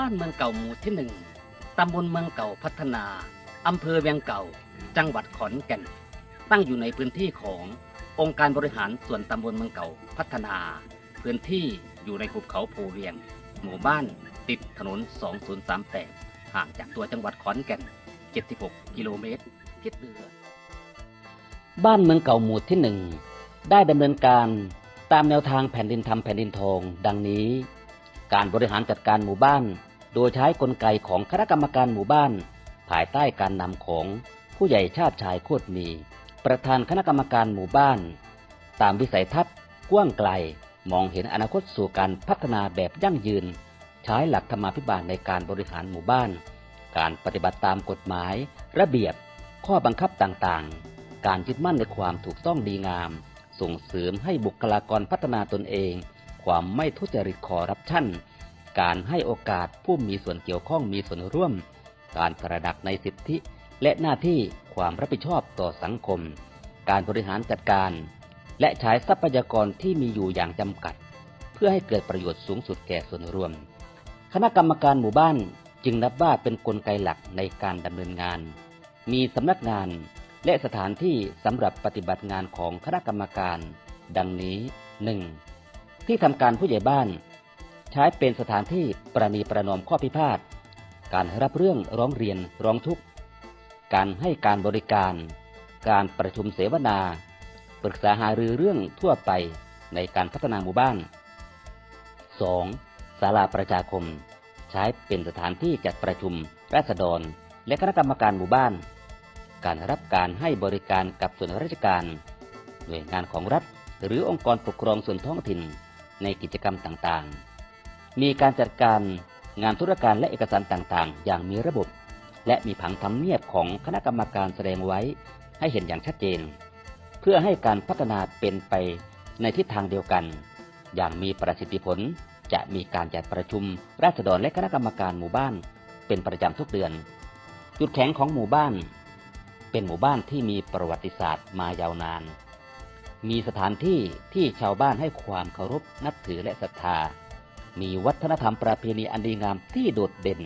บ้านเมืองเก่าหมู่ที่หนึ่งตำบลเมืองเก่าพัฒนา อำเภอเวียงเก่า จังหวัดขอนแก่น ตั้งอยู่ในพื้นที่ขององค์การบริหารส่วนตำบลเมืองเก่าพัฒนา พื้นที่อยู่ในหุบเขาภูเวียง หมู่บ้านติดถนน 2038 ห่างจากตัวจังหวัดขอนแก่น 76 กิโลเมตรทิศเหนือ บ้านเมืองเก่าหมู่ที่หนึ่งได้ดำเนินการตามแนวทางแผ่นดินทำแผ่นดินทอง ดังนี้ การบริหารจัดการหมู่บ้าน โดยใช้กลไกของคณะกรรมการหมู่บ้าน ภายใต้การนำของผู้ใหญ่ชาติชายโคตรมี ประธานคณะกรรมการหมู่บ้าน ตามวิสัยทัศน์กว้างไกล มองเห็นอนาคตสู่การพัฒนาแบบยั่งยืน ใช้หลักธรรมาภิบาลในการบริหารหมู่บ้าน การปฏิบัติตามกฎหมาย ระเบียบ ข้อบังคับต่างๆ การยึดมั่นในความถูกต้องดีงาม ส่งเสริมให้บุคลากรพัฒนาตนเอง ความไม่ทุจริตคอร์รัปชัน การให้โอกาสผู้มีส่วนเกี่ยวข้องมีส่วนร่วม การตระหนักในสิทธิ และหน้าที่ความรับผิดชอบต่อสังคม การบริหารจัดการ และใช้ทรัพยากรที่มีอยู่อย่างจำกัด เพื่อให้เกิดประโยชน์สูงสุดแก่ส่วนรวม คณะกรรมการหมู่บ้านจึงนับว่าเป็นนกลไกหลักในการดำเนินงาน มีสำนักงานและสถานที่สำหรับปฏิบัติงานของคณะกรรมการ ดังนี้ 1. ที่ทำการผู้ใหญ่บ้าน ใช้เป็นสถานที่ประนีประนอมข้อพิพาท การรับเรื่องร้องเรียนร้องทุกข์ การให้การบริการ การประชุมเสวนา ปรึกษาหารือเรื่องทั่วไปในการพัฒนาหมู่บ้าน 2. ศาลาประชาคม ใช้เป็นสถานที่จัดประชุมราษฎร และคณะกรรมการหมู่บ้าน การรับการให้บริการกับส่วนราชการ หน่วยงานของรัฐ หรือองค์กรปกครองส่วนท้องถิ่นในกิจกรรมต่างๆ มีการจัดการงานธุรการและเอกสารต่างๆ อย่างมีระบบ และมีผังทำเนียบของคณะกรรมการแสดงไว้ให้เห็นอย่างชัดเจน เพื่อให้การพัฒนาเป็นไปในทิศทางเดียวกัน อย่างมีประสิทธิผลจะมีการจัดประชุมราษฎรและคณะกรรมการหมู่บ้าน เป็นประจำทุกเดือน จุดแข็งของหมู่บ้าน เป็นหมู่บ้านที่มีประวัติศาสตร์มายาวนาน มีสถานที่ที่ชาวบ้านให้ความเคารพนับถือและศรัทธา มีวัฒนธรรมประเพณีอันดีงามที่โดดเด่น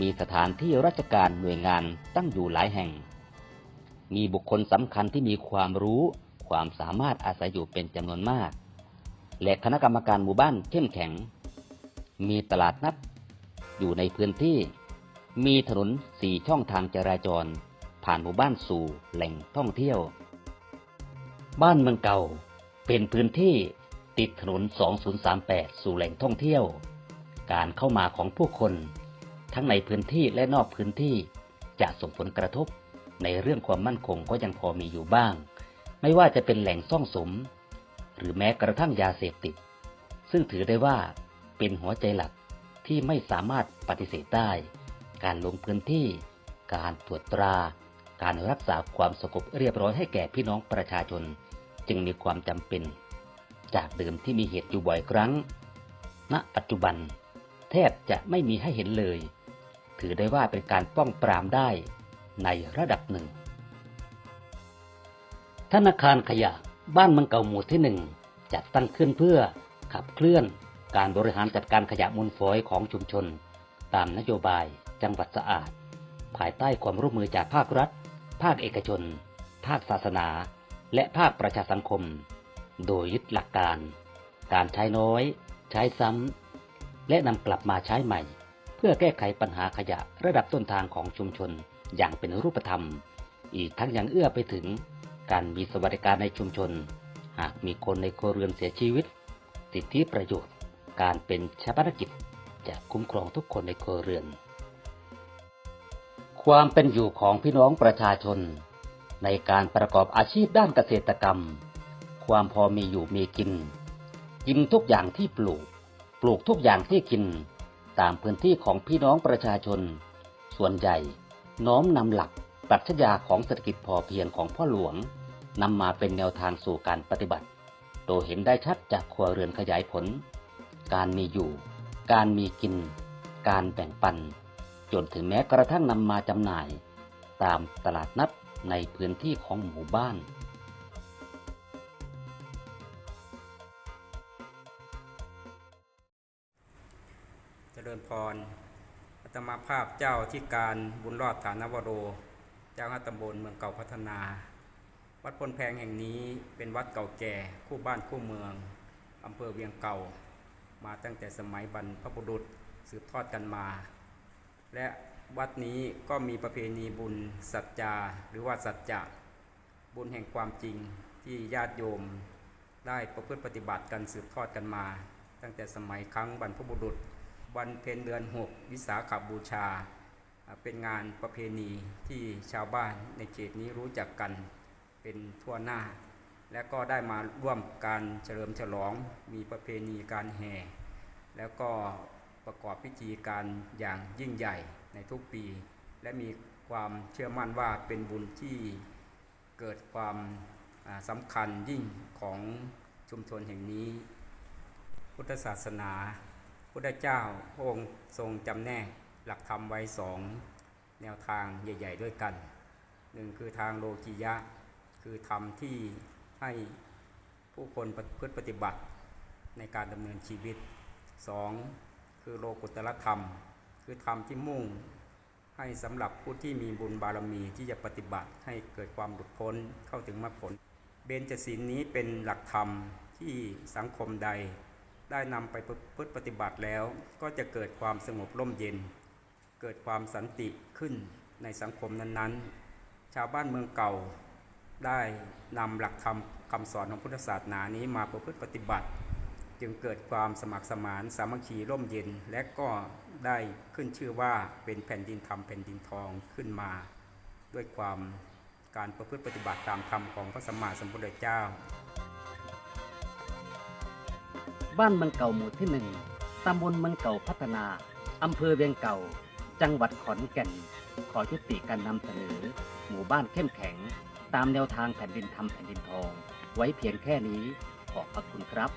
มีสถานที่ราชการหน่วยงานตั้งอยู่หลายแห่ง มีบุคคลสำคัญที่มีความรู้ ความสามารถอาศัยอยู่เป็นจำนวนมาก และคณะกรรมการหมู่บ้านเข้มแข็ง มีตลาดนัด อยู่ในพื้นที่ มีถนนสี่ช่องทางจราจร ผ่านหมู่บ้านสู่แหล่งท่องเที่ยว บ้านเมืองเก่าเป็นพื้นที่ ติดถนน 2038 สู่แหล่งท่องเที่ยว การเข้ามาของผู้คน ทั้งในพื้นที่และนอกพื้นที่จะส่งผลกระทบ ในเรื่องความมั่นคงก็ยังพอมีอยู่บ้าง ไม่ว่าจะเป็นแหล่งซ่องสม หรือแม้กระทั่งยาเสพติด ซึ่งถือได้ว่าเป็นหัวใจหลักที่ไม่สามารถปฏิเสธได้ การลงพื้นที่ การตรวจตรา การรักษาความสงบเรียบร้อยให้แก่พี่น้องประชาชน จึงมีความจำเป็น จากเดิมที่มีเหตุอยู่บ่อยครั้ง ณ ปัจจุบัน แทบจะไม่มีให้เห็นเลย ถือได้ว่าเป็นการป้องปรามได้ในระดับหนึ่ง ธนาคารขยะบ้านเมืองเก่าหมู่ที่หนึ่งจัดตั้งขึ้นเพื่อขับเคลื่อนการบริหารจัดการขยะมูลฝอยของชุมชน ตามนโยบายจังหวัดสะอาด ภายใต้ความร่วมมือจากภาครัฐ ภาคเอกชน ภาคศาสนา และภาคประชาสังคม โดยยึดหลักการ การใช้น้อย ใช้ซ้ำ และนำกลับมาใช้ใหม่ เพื่อแก้ไขปัญหาขยะระดับต้นทางของชุมชนอย่างเป็นรูปธรรม อีกทั้งยังเอื้อไปถึง การมีสวัสดิการในชุมชน หากมีคนในครัวเรือนเสียชีวิต สิทธิประโยชน์ การเป็นชาปนกิจจะคุ้มครองทุกคนในครัวเรือน ความเป็นอยู่ของพี่น้องประชาชน ในการประกอบอาชีพด้านเกษตรกรรม ความพอมีอยู่มีกิน กินทุกอย่างที่ปลูก ปลูกทุกอย่างที่กิน ตามพื้นที่ของพี่น้องประชาชน ส่วนใหญ่น้อมนำหลักปรัชญาของเศรษฐกิจพอเพียงของพ่อหลวงนำมาเป็นแนวทางสู่การปฏิบัติ โดยเห็นได้ชัดจากครัวเรือนขยายผล การมีอยู่ การมีกิน การแบ่งปัน จนถึงแม้กระทั่งนำมาจำหน่าย ตามตลาดนัดในพื้นที่ของหมู่บ้าน ริญพรอาตมาภาพเจ้าที่การบุญรอดฐานวโร เจ้าคณะตำบลเมืองเก่าพัฒนา วัดพลแพงแห่งนี้เป็นวัดเก่าแก่คู่บ้านคู่เมืองอำเภอเวียงเก่า มาตั้งแต่สมัยบรรพบุรุษสืบทอดกันมา และวัดนี้ก็มีประเพณีบุญสัจจาหรือว่าสัจจะบุญแห่งความจริงที่ญาติโยมได้ประพฤติปฏิบัติกันสืบทอดกันมา ตั้งแต่สมัยครั้งบรรพบุรุษ วันเพ็ญเดือน 6 วิสาขบูชา เป็นงานประเพณีที่ชาวบ้านในเขตนี้รู้จักกันเป็นทั่วหน้า และก็ได้มาร่วมการเฉลิมฉลองมีประเพณีการแห่ แล้วก็ประกอบพิธีการอย่างยิ่งใหญ่ในทุกปี และมีความเชื่อมั่นว่าเป็นบุญที่เกิดความสำคัญยิ่งของชุมชนแห่งนี้ พุทธศาสนา พุทธเจ้าพระองค์ทรงจำแนกหลักธรรมไว้สองแนวทางใหญ่ ๆ ด้วยกันหนึ่งคือทางโลกียะ คือธรรมที่ให้ผู้คนประพฤติปฏิบัติในการดำเนินชีวิตสองคือโลกุตตรธรรม คือธรรมที่มุ่งให้สำหรับผู้ที่มีบุญบารมีที่จะปฏิบัติให้เกิดความหลุดพ้นเข้าถึงมรรคผล เบญจศีลนี้เป็นหลักธรรมที่สังคมใด ได้นำไปประพฤติปฏิบัติแล้ว ก็จะเกิดความสงบร่มเย็น เกิดความสันติขึ้นในสังคมนั้นๆ ชาวบ้านเมืองเก่า ได้นำหลักธรรมคำสอนของพุทธศาสนานี้มาประพฤติปฏิบัติ จึงเกิดความสมัครสมานสามัคคีร่มเย็นและก็ได้ขึ้นชื่อว่าเป็นแผ่นดินธรรมแผ่นดินทองขึ้นมา ด้วยความการประพฤติปฏิบัติตามธรรมของพระสัมมาสัมพุทธเจ้า บ้านเมืองเก่าหมู่ที่หนึ่งตำบลเมืองเก่าพัฒนา อำเภอเวียงเก่า จังหวัดขอนแก่น ขอยุติการนำเสนอ หมู่บ้านเข้มแข็ง ตามแนวทางแผ่นดินทำแผ่นดินทอง ไว้เพียงแค่นี้ ขอบพระคุณครับ